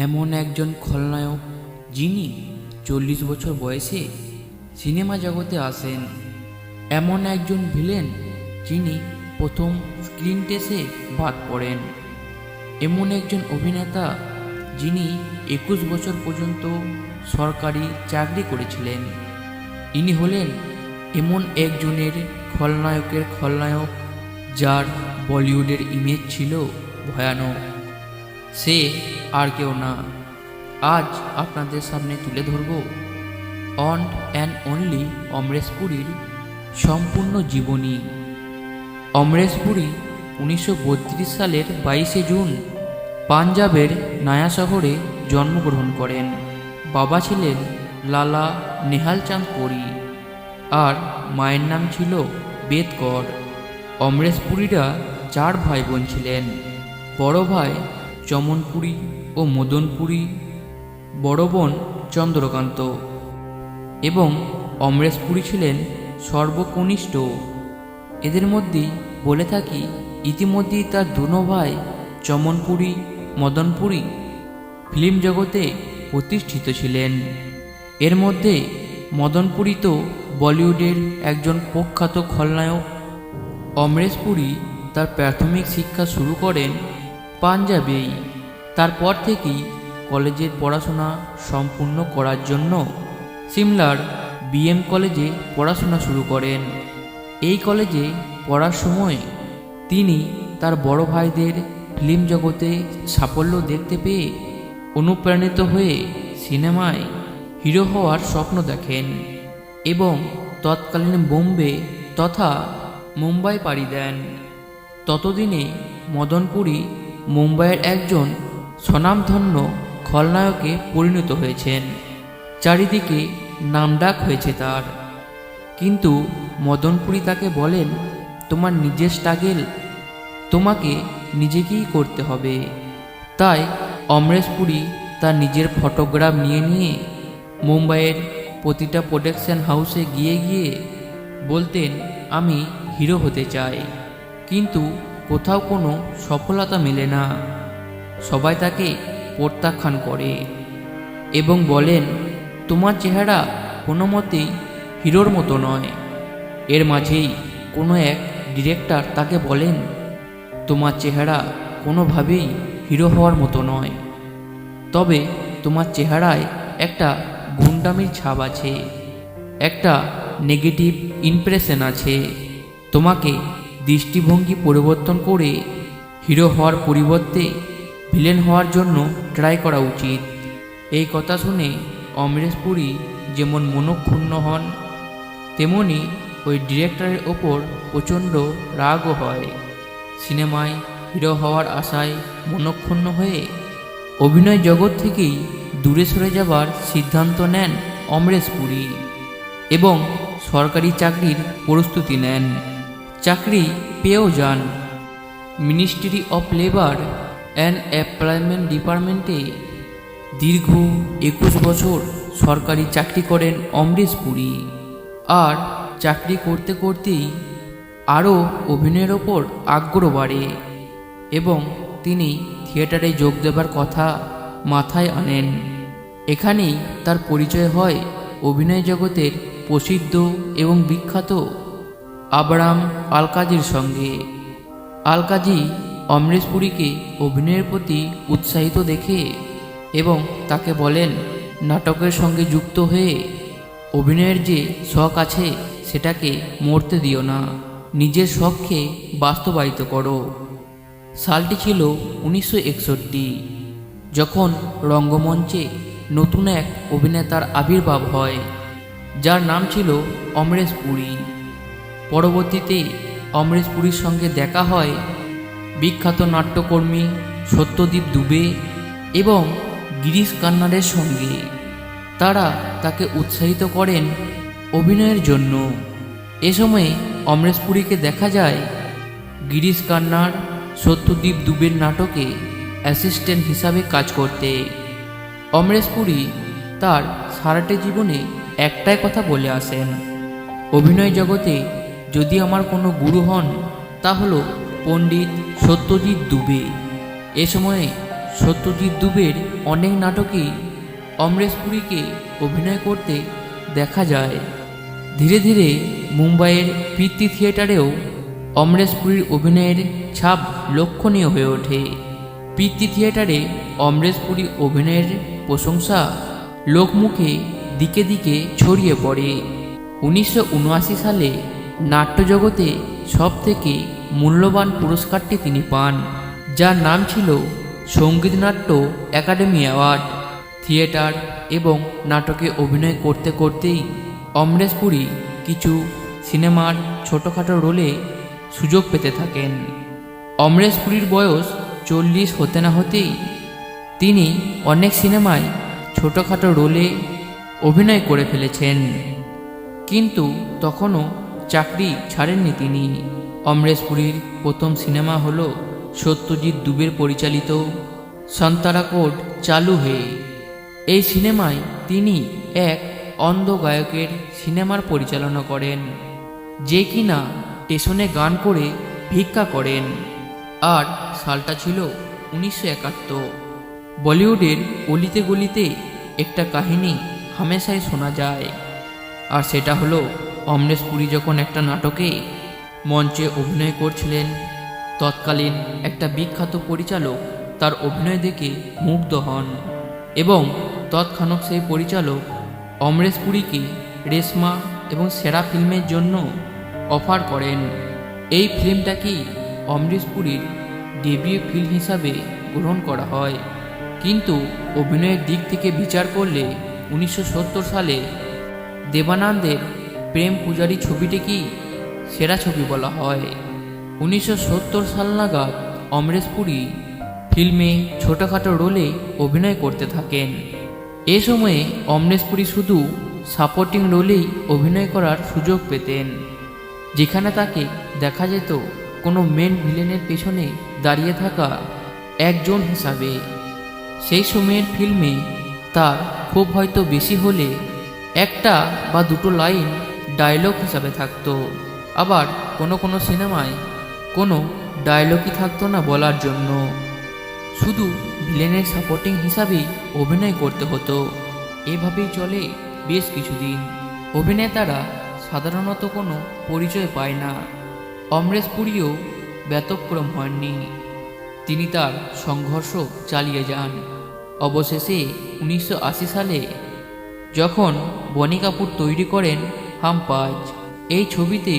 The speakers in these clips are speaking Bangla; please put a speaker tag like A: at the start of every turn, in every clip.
A: এমন একজন খলনায়ক যিনি চল্লিশ বছর বয়সে সিনেমা জগতে আসেন। এমন একজন ভিলেন যিনি প্রথম স্ক্রিন টেসে বাদ পড়েন। এমন একজন অভিনেতা যিনি একুশ বছর পর্যন্ত সরকারি চাকরি করেছিলেন। ইনি হলেন এমন একজনের খলনায়কের খলনায়ক যার বলিউডের ইমেজ ছিল ভয়ানক। সে আর কেউ না। আজ আপনাদের সামনে তুলে ধরব অন অ্যান্ড অনলি অমরেশ পুরীর সম্পূর্ণ জীবনী। অমরেশ পুরী উনিশশো বত্রিশ সালের বাইশে জুন পাঞ্জাবের নায়া শহরে জন্মগ্রহণ করেন। বাবা ছিলেন লালা নেহালচাঁদ পুরী। আর মায়ের নাম ছিল বেদকর। অমরেশ পুরীরা চার ভাই বোন ছিলেন। বড় ভাই চমনপুরী ও মদনপুরী বড় বোন চন্দ্রকান্ত এবং অমরেশপুরী ছিলেন সর্বকনিষ্ঠ। এদের মধ্যেই বলে থাকি, ইতিমধ্যেই তার দুনো ভাই চমনপুরী মদনপুরী ফিল্ম জগতে প্রতিষ্ঠিত ছিলেন। এর মধ্যে মদনপুরী তো বলিউডের একজন প্রখ্যাত খলনায়ক, অমরেশপুরী তার প্রাথমিক শিক্ষা শুরু করেন পাঞ্জাবেই তারপর থেকেই কলেজের পড়াশোনা সম্পূর্ণ করার জন্য সিমলার বিএম কলেজে পড়াশোনা শুরু করেন। এই কলেজে পড়ার সময় তিনি তার বড় ভাইদের ফিল্ম জগতে সাফল্য দেখতে পেয়ে অনুপ্রাণিত হয়ে সিনেমায় হিরো হওয়ার স্বপ্ন দেখেন এবং তৎকালীন বোম্বে তথা মুম্বাই পাড়ি দেন। ততদিনে মদনপুরী মুম্বাইয়ের একজন স্বনামধন্য খলনায়কে পরিণত হয়েছেন। চারিদিকে নামডাক হয়েছে তার। কিন্তু মদনপুরী তাকে বলেন, তোমার নিজের স্ট্রাগেল তোমাকে নিজেকেই করতে হবে। তাই অমরেশ পুরী তার নিজের ফটোগ্রাফ নিয়ে নিয়ে মুম্বাইয়ের প্রতিটা প্রোডাকশন হাউসে গিয়ে গিয়ে বলতেন, আমি হিরো হতে চাই। কিন্তু কোথাও কোনো সফলতা মেলে না। সবাই তাকে প্রত্যাখ্যান করে এবং বলেন, তোমার চেহারা কোনো মতেই হিরোর মতো নয়। এর মাঝেই কোনো এক ডিরেক্টর তাকে বলেন, তোমার চেহারা কোনোভাবেই হিরো হওয়ার মতো নয়। তবে তোমার চেহারায় একটা গুন্ডামির ছাপ আছে, একটা নেগেটিভ ইমপ্রেশন আছে। তোমাকে দৃষ্টিভঙ্গি পরিবর্তন করে হিরো হওয়ার পরিবর্তে ভিলেন হওয়ার জন্য ট্রাই করা উচিত। এই কথা শুনে অমরেশ পুরী যেমন মনক্ষুণ্ণ হন, তেমনি ওই ডিরেক্টরের ওপর প্রচণ্ড রাগও হয়। সিনেমায় হিরো হওয়ার আশায় মনক্ষুণ্ণ হয়ে অভিনয় জগৎ থেকেই দূরে সরে যাবার সিদ্ধান্ত নেন অমরেশ পুরী এবং সরকারি চাকরির প্রস্তুতি নেন। চাকরি পেয়েও যান। Ministry of labour and employment ডিপার্টমেন্টে দীর্ঘ একুশ বছর সরকারি চাকরি করেন অমরেশ পুরী। আর চাকরি করতে করতেই আরও অভিনয়ের ওপর আগ্রহ বাড়ে এবং তিনি থিয়েটারে যোগ দেবার কথা মাথায় আনেন। এখানেই তার পরিচয় হয় অভিনয় জগতের প্রসিদ্ধ এবং বিখ্যাত আবরাম আলকাজির সঙ্গে। আলকাজি অমরেশ পুরীকে অভিনয়ের প্রতি উৎসাহিত দেখে এবং তাকে বলেন, নাটকের সঙ্গে যুক্ত হয়ে অভিনয়ের যে শখ আছে সেটাকে মরতে দিও না। নিজের শখকে বাস্তবায়িত করো। সালটি ছিল উনিশশো একষট্টি, যখন রঙ্গমঞ্চে নতুন এক অভিনেতার আবির্ভাব হয়, যার নাম ছিল অমরেশ পুরী। পরবর্তীতে অমরেশ পুরীর সঙ্গে দেখা হয় বিখ্যাত নাট্যকর্মী সত্যদীপ দুবে এবং গিরিশ কান্নারের সঙ্গে। তারা তাকে উৎসাহিত করেন অভিনয়ের জন্য। এ সময়ে অমরেশ পুরীকে দেখা যায় গিরিশ কান্নার সত্যদীপ দুবের নাটকে অ্যাসিস্ট্যান্ট হিসাবে কাজ করতে। অমরেশ পুরী তার সারাটে জীবনে একটাই কথা বলে আসেন, অভিনয় জগতে যদি আমার কোনো গুরু হন তা হল পণ্ডিত সত্যজিৎ দুবে। এ সময়ে সত্যজিৎ দুবের অনেক নাটকেই অমরেশ পুরীকে অভিনয় করতে দেখা যায়। ধীরে ধীরে মুম্বাইয়ের পিতৃ থিয়েটারেও অমরেশ পুরীর অভিনয়ের ছাপ লক্ষণীয় হয়ে ওঠে। পিতৃ থিয়েটারে অমরেশ পুরী অভিনয়ের প্রশংসা লোকমুখে দিকে দিকে ছড়িয়ে পড়ে। উনিশশো উনআশি সালে নাট্যজগতে সব থেকে মূল্যবান পুরস্কারটি তিনি পান, যার নাম ছিল সংগীত নাট্য একাডেমি অ্যাওয়ার্ড। থিয়েটার এবং নাটকে অভিনয় করতে করতেই অমরেশ পুরী কিছু সিনেমার ছোটোখাটো রোলে সুযোগ পেতে থাকেন। অমরেশ পুরীর বয়স চল্লিশ হতে না হতেই তিনি অনেক সিনেমায় ছোটোখাটো রোলে অভিনয় করে ফেলেছেন। কিন্তু তখনও চাকরি ছাড়েননি তিনি। অমরেশ পুরীর প্রথম সিনেমা হল সত্যজিৎ দুবের পরিচালিত সন্তারাকোট চালু হয়ে। এই সিনেমায় তিনি এক অন্ধ গায়কের সিনেমার পরিচালনা করেন, যে কিনা স্টেশনে গান করে ভিক্ষা করেন। আর সালটা ছিল উনিশশো একাত্তর। বলিউডের অলিতে গলিতে একটা কাহিনী হামেশাই শোনা যায়। আর সেটা হলো অমরেশ পুরী যখন একটা নাটকে মঞ্চে অভিনয় করছিলেন, তৎকালীন একটা বিখ্যাত পরিচালক তার অভিনয় দেখে মুগ্ধ হন এবং তৎক্ষণাৎ সেই পরিচালক অমরেশ পুরীকে রেশমা এবং সেরা ফিল্মের জন্য অফার করেন। এই ফিল্মটাকেই অমরেশ পুরীর ডেবিউ ফিল্ম হিসাবে গ্রহণ করা হয়। কিন্তু অভিনয়ের দিক থেকে বিচার করলে উনিশশো সত্তর সালে দেবানন্দের প্রেম পূজারী ছবিটিকেই সেরা ছবি বলা হয়। উনিশশো সত্তর সাল নাগাদ অমরেশ পুরী ফিল্মে ছোটোখাটো রোলে অভিনয় করতে থাকেন। এ সময়ে অমরেশ পুরী শুধু সাপোর্টিং রোলেই অভিনয় করার সুযোগ পেতেন। যেখানে তাকে দেখা যেত কোনো মেন ভিলেনের পেছনে দাঁড়িয়ে থাকা একজন হিসাবে। সেই সময়ের ফিল্মে তার খুব হয়তো বেশি হলে একটা বা দুটো লাইন ডায়লগ হিসাবে থাকতো। আবার কোনো কোনো সিনেমায় কোনো ডায়লগই থাকতো না বলার জন্য। শুধু ভিলেনের সাপোর্টিং হিসাবেই অভিনয় করতে হতো। এভাবেই চলে বেশ কিছুদিন। অভিনেতারা সাধারণত কোনো পরিচয় পায় না। অমরেশ পুরীও ব্যতক্রম হননি। তিনি তার সংঘর্ষ চালিয়ে যান। অবশেষে উনিশশো আশি সালে যখন বনি কাপুর তৈরি করেন হামপাজ এই ছবিতে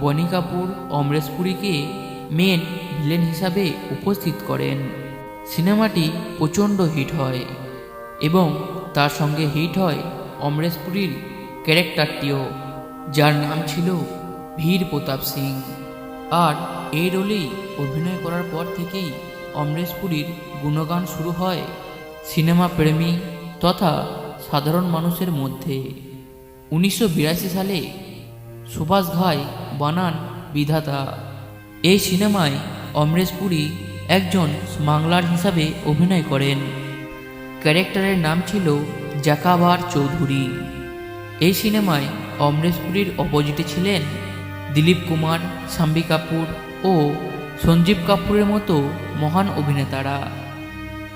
A: বনি কাপুর, অমরেশ পুরীকে মেন ভিলেন হিসাবে উপস্থিত করেন। সিনেমাটি প্রচণ্ড হিট হয় এবং তার সঙ্গে হিট হয় অমরেশ পুরীর ক্যারেক্টারটিও, যার নাম ছিল ভীর প্রতাপ সিং। আর এই রোলেই অভিনয় করার পর থেকেই অমরেশ পুরীর গুণগান শুরু হয় সিনেমা প্রেমী তথা সাধারণ মানুষের মধ্যে। উনিশশো বিরাশি সালে সুভাষ ঘাই বানান বিধাতা। এই সিনেমায় অমরেশ পুরী একজন স্মাগলার হিসাবে অভিনয় করেন। ক্যারেক্টারের নাম ছিল জাকাবার চৌধুরী। এই সিনেমায় অমরেশ পুরীর অপোজিটে ছিলেন দিলীপ কুমার শাম্বি কাপুর ও সঞ্জীব কাপুরের মতো মহান অভিনেতারা।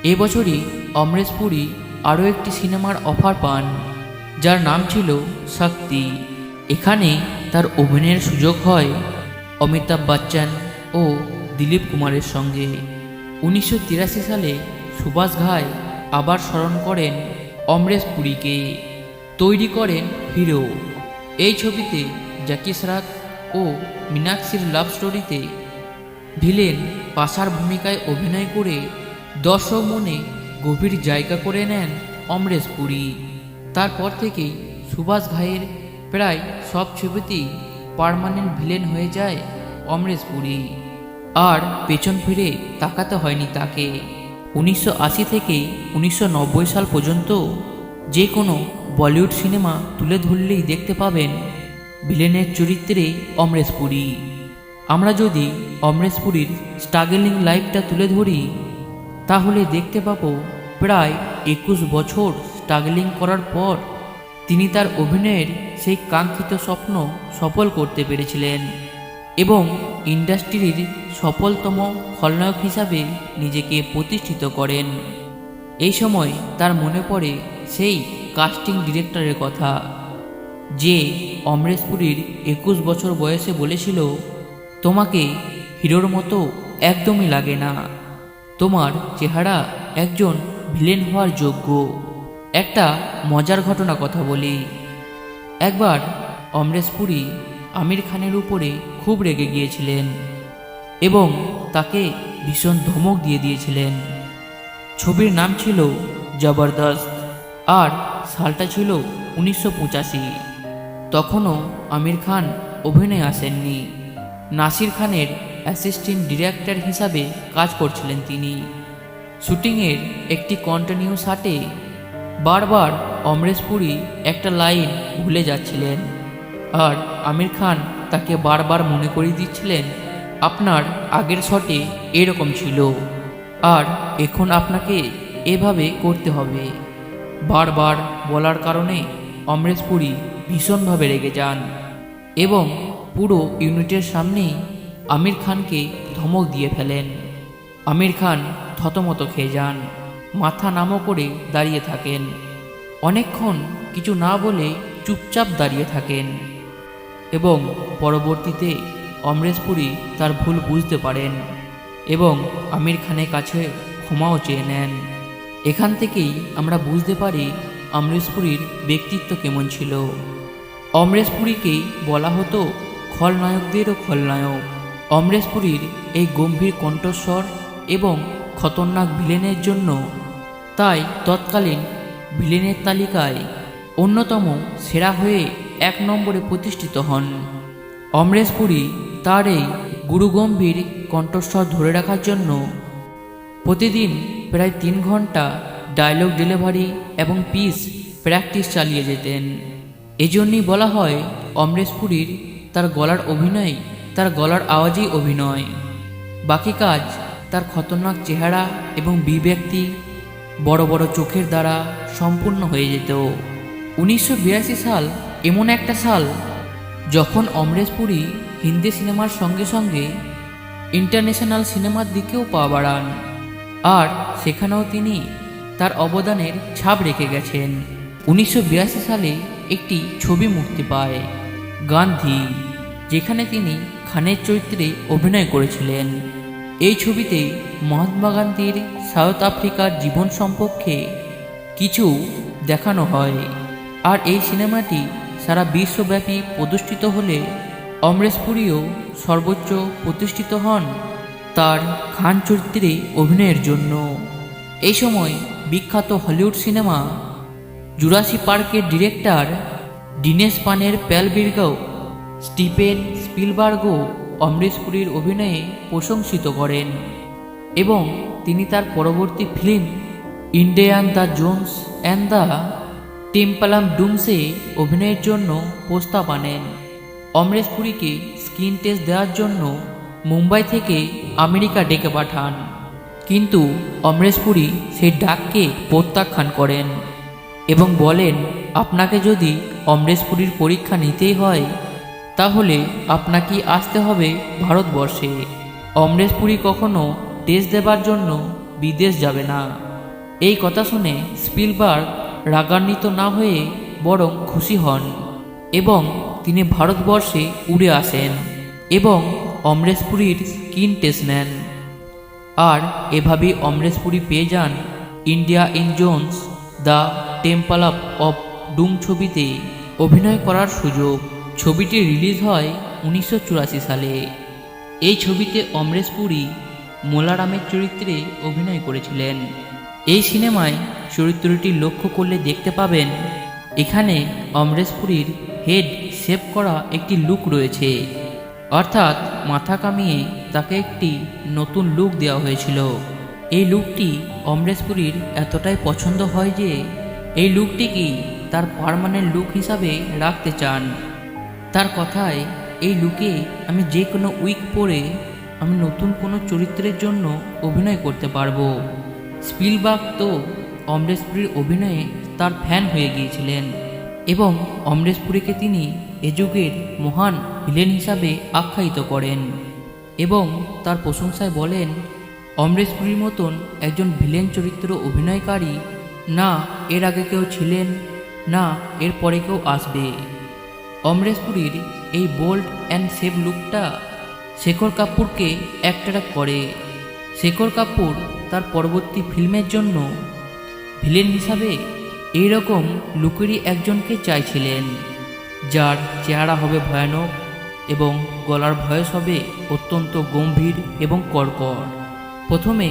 A: এবছরই অমরেশ পুরী আরও একটি সিনেমার অফার পান। যার নাম ছিল শক্তি। এখানে তার অভিনয়ের সুযোগ হয় অমিতাভ বচ্চন ও দিলীপ কুমারের সঙ্গে। উনিশশো তিরাশি সালে সুভাষ ঘাই আবার স্মরণ করেন অমরেশ পুরীকে। তৈরি করেন হিরো। এই ছবিতে জাকি শ্রাফ ও মীনাক্ষীর লাভ স্টোরিতে ভিলেন পাশার ভূমিকায় অভিনয় করে দর্শক মনে গভীর জায়গা করে নেন অমরেশ পুরী। তারপর থেকে সুভাষ ঘাইয়ের প্রায় সব ছবিতেই পার্মানেন্ট ভিলেন হয়ে যায় অমরেশ পুরী আর পেছন ফিরে তাকাতে হয়নি তাকে। উনিশশো আশি থেকে উনিশশো নব্বই সাল পর্যন্ত যে কোনো বলিউড সিনেমা তুলে ধরলেই দেখতে পাবেন ভিলেনের চরিত্রে অমরেশ পুরী আমরা যদি অমরেশ পুরীর স্ট্রাগলিং লাইফটা তুলে ধরি, তাহলে দেখতে পাবো প্রায় একুশ বছর স্ট্রাগলিং করার পর তিনি তার অভিনয়ের সেই কাঙ্ক্ষিত স্বপ্ন সফল করতে পেরেছিলেন এবং ইন্ডাস্ট্রির সফলতম খলনায়ক হিসাবে নিজেকে প্রতিষ্ঠিত করেন। এই সময় তার মনে পড়ে সেই কাস্টিং ডিরেক্টরের কথা, যে অমরেশ পুরীর একুশ বছর বয়সে বলেছিল, তোমাকে হিরোর মতো একদমই লাগে না। তোমার চেহারা একজন ভিলেন হওয়ার যোগ্য। একটা মজার ঘটনা কথা বলি। একবার অমরেশ পুরী আমির খানের উপরে খুব রেগে গিয়েছিলেন এবং তাকে ভীষণ ধমক দিয়ে দিয়েছিলেন। ছবির নাম ছিল জবরদস্ত আর সালটা ছিল উনিশশো পঁচাশি। তখনও আমির খান অভিনয় আসেননি। নাসির খানের অ্যাসিস্ট্যান্ট ডিরেক্টর হিসাবে কাজ করছিলেন তিনি। শুটিংয়ের একটি কন্টিনিউ শাটে বারবার অমরেশ পুরী একটা লাইন ভুলে যাচ্ছিলেন। আর আমির খান তাকে বারবার মনে করিয়ে দিচ্ছিলেন, আপনার আগের শটে এরকম ছিল। আর এখন আপনাকে এভাবে করতে হবে। বারবার বলার কারণে অমরেশ পুরী ভীষণভাবে রেগে যান এবং পুরো ইউনিটের সামনেই আমির খানকে ধমক দিয়ে ফেলেন। আমির খান থতমত খেয়ে যান। মাথা নামো করে দাঁড়িয়ে থাকেন। অনেকক্ষণ কিছু না বলে চুপচাপ দাঁড়িয়ে থাকেন এবং পরবর্তীতে অমরেশ পুরী তার ভুল বুঝতে পারেন এবং আমির খানের কাছে ক্ষমাও চেয়ে নেন। এখান থেকেই আমরা বুঝতে পারি অমরেশ পুরীর ব্যক্তিত্ব কেমন ছিল। অমরেশ পুরীকেই বলা হতো খলনায়কদেরও খলনায়ক। অমরেশ পুরীর এই গম্ভীর কণ্ঠস্বর এবং খতরনাক ভিলেনের জন্য। তাই তৎকালীন ভিলেনের তালিকায় অন্যতম সেরা হয়ে এক নম্বরে প্রতিষ্ঠিত হন। অমরেশ পুরী তার এই গুরুগম্ভীর কণ্ঠস্বর ধরে রাখার জন্য প্রতিদিন প্রায় তিন ঘণ্টা ডায়লগ ডেলিভারি এবং পিস প্র্যাকটিস চালিয়ে যেতেন। এজন্যই বলা হয় অমরেশ পুরীর তার গলার অভিনয়, তার গলার আওয়াজেই অভিনয়। বাকি কাজ তার খতরনাক চেহারা এবং বিব্যক্তি বড় বড় চোখের দ্বারা সম্পূর্ণ হয়ে যেত। উনিশশো বিরাশি সাল এমন একটা সাল যখন অমরেশ পুরী হিন্দি সিনেমার সঙ্গে সঙ্গে ইন্টারন্যাশনাল সিনেমার দিকেও পা বাড়ান আর সেখানেও তিনি তার অবদানের ছাপ রেখে গেছেন। উনিশশো বিরাশি সালে একটি ছবি মুক্তি পায়, গান্ধী, যেখানে তিনি খানের চরিত্রে অভিনয় করেছিলেন। এই ছবিতে মহাত্মা গান্ধীর সাউথ আফ্রিকার জীবন সম্পর্কে কিছু দেখানো হয়। আর এই সিনেমাটি সারা বিশ্বব্যাপী প্রদর্শিত হলে অমরেশ পুরীও সর্বোচ্চ প্রতিষ্ঠিত হন তার খান চরিত্রে অভিনয়ের জন্য। এই সময় বিখ্যাত হলিউড সিনেমা জুরাসি পার্কের ডিরেক্টর দিনেশ পানের প্যালবির্গাও স্টিফেন স্পিলবার্গও অমরেশ পুরীর অভিনয়ে প্রশংসিত করেন এবং তিনি তার পরবর্তী film Indiana the Jones and the temple of ডুমসে অভিনয়ের জন্য প্রস্তাব আনেন। অমরেশ পুরীকে স্ক্রিন টেস্ট দেওয়ার জন্য মুম্বাই থেকে আমেরিকা ডেকে পাঠান। কিন্তু অমরেশ পুরী সেই ডাককে প্রত্যাখ্যান করেন এবং বলেন, আপনাকে যদি অমরেশ পুরীর পরীক্ষা নিতেই হয় তাহলে আপনাকে আসতে হবে ভারতবর্ষে। অমরেশ পুরী কখনো টেস্ট দেবার জন্য বিদেশ যাবে না। এই কথা শুনে স্পিলবার্গ রাগান্বিত না হয়ে বরং খুশি হন এবং তিনি ভারতবর্ষে উড়ে আসেন এবং অমরেশ পুরীর স্কিন টেস্ট নেন। আর এভাবেই অমরেশ পুরী পেয়ে যান Indiana Jones, the temple of doom ছবিতে অভিনয় করার সুযোগ। ছবিটি রিলিজ হয় উনিশশো চুরাশি সালে। এই ছবিতে অমরেশ পুরী মোলারামের চরিত্রে অভিনয় করেছিলেন। এই সিনেমায় চরিত্রটি লক্ষ্য করলে দেখতে পাবেন, এখানে অমরেশ পুরীর হেড সেভ করা একটি লুক রয়েছে। অর্থাৎ মাথা কামিয়ে তাকে একটি নতুন লুক দেওয়া হয়েছিল। এই লুকটি অমরেশ পুরীর এতটাই পছন্দ হয় যে, এই লুকটিকেই তার পারমানেন্ট লুক হিসাবে রাখতে চান। তার কথায়, এই লুকে আমি যে কোনো উইক পরে আমি নতুন কোনো চরিত্রের জন্য অভিনয় করতে পারব। স্পিলবার্গ তো অমরেশ পুরীর অভিনয়ে তার ফ্যান হয়ে গিয়েছিলেন এবং অমরেশ পুরীকে তিনি এ যুগের মহান ভিলেন হিসাবে আখ্যায়িত করেন এবং তার প্রশংসায় বলেন, অমরেশপুরীর মতন একজন ভিলেন চরিত্র অভিনয়কারী না এর আগে কেউ ছিলেন, না এর পরে কেউ আসবে। অমরেশ পুরীর এই বোল্ড অ্যান্ড সেভ লুকটা শেখর কাপুরকে অ্যাট্রাক্ট করে। শেখর কাপুর তার পরবর্তী ফিল্মের জন্য ভিলেন হিসাবে এই রকম লুকেরই একজনকে চাইছিলেন, যার চেহারা হবে ভয়ানক এবং গলার ভয়েস হবে অত্যন্ত গম্ভীর এবং কর্কর প্রথমে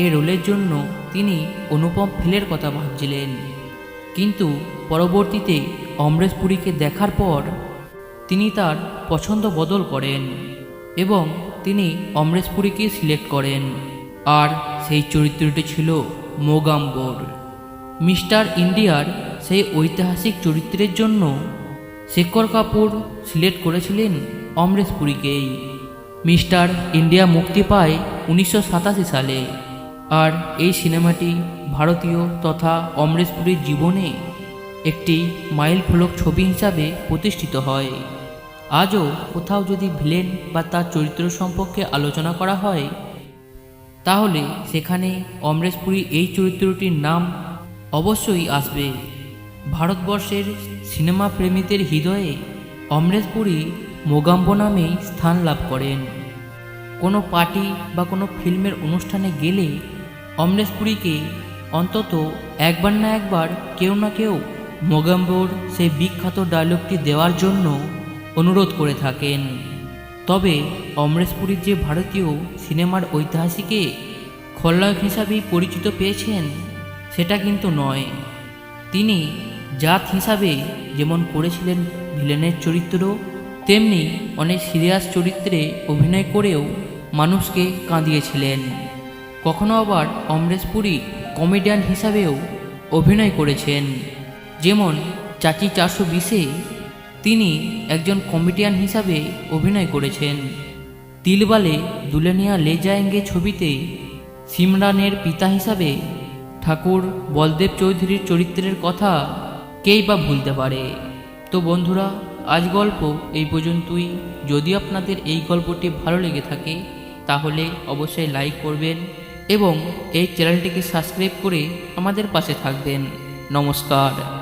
A: এই রোলের জন্য তিনি অনুপম ফিলের কথা ভাবছিলেন, কিন্তু পরবর্তীতে অমরেশ পুরীকে দেখার পর তিনি তার পছন্দ বদল করেন এবং তিনি অমরেশ পুরীকে সিলেক্ট করেন। আর সেই চরিত্রটি ছিল মোগাম্বর। মিস্টার ইন্ডিয়ার সেই ঐতিহাসিক চরিত্রের জন্য শেখর কাপুর সিলেক্ট করেছিলেন অমরেশ পুরীকেই মিস্টার ইন্ডিয়া মুক্তি পায় উনিশশো সাতাশি সালে। আর এই সিনেমাটি ভারতীয় তথা অমরেশ পুরীর জীবনে একটি মাইল ফলক ছবি হিসাবে প্রতিষ্ঠিত হয়। আজও কোথাও যদি ভিলেন বা তার চরিত্র সম্পর্কে আলোচনা করা হয়, তাহলে সেখানে অমরেশ পুরী এই চরিত্রটির নাম অবশ্যই আসবে। ভারতবর্ষের সিনেমা প্রেমীদের হৃদয়ে অমরেশ পুরী মোগাম্ব নামেই স্থান লাভ করেন। কোনো পার্টি বা কোনো ফিল্মের অনুষ্ঠানে গেলে অমরেশ পুরীকে অন্তত একবার না একবার কেউ না কেউ মোগাম্বর সেই বিখ্যাত ডায়লগটি দেওয়ার জন্য অনুরোধ করে থাকেন। তবে অমরেশ পুরীর যে ভারতীয় সিনেমার ঐতিহাসিকে খলনায়ক হিসাবেই পরিচিত পেয়েছেন, সেটা কিন্তু নয়। তিনি জাত হিসাবে যেমন করেছিলেন ভিলেনের চরিত্র তেমনি অনেক সিরিয়াস চরিত্রে অভিনয় করেও মানুষকে কাঁদিয়েছিলেন। কখনো আবার অমরেশ পুরী কমেডিয়ান হিসাবেও অভিনয় করেছেন। যেমন চাচি চারশো বিশে তিনি একজন কমেডিয়ান হিসাবে অভিনয় করেছেন। তিলবালে দুলেনিয়া লে যায়েঙ্গে ছবিতে সিমরানের পিতা হিসাবে ঠাকুর বলদেব চৌধুরীর চরিত্রের কথা কেই বা ভুলতে পারে। তো বন্ধুরা, আজ গল্প এই পর্যন্তই। যদি আপনাদের এই গল্পটি ভালো লেগে থাকে, তাহলে অবশ্যই লাইক করবেন এবং এই চ্যানেলটিকে সাবস্ক্রাইব করে আমাদের পাশে থাকবেন। নমস্কার।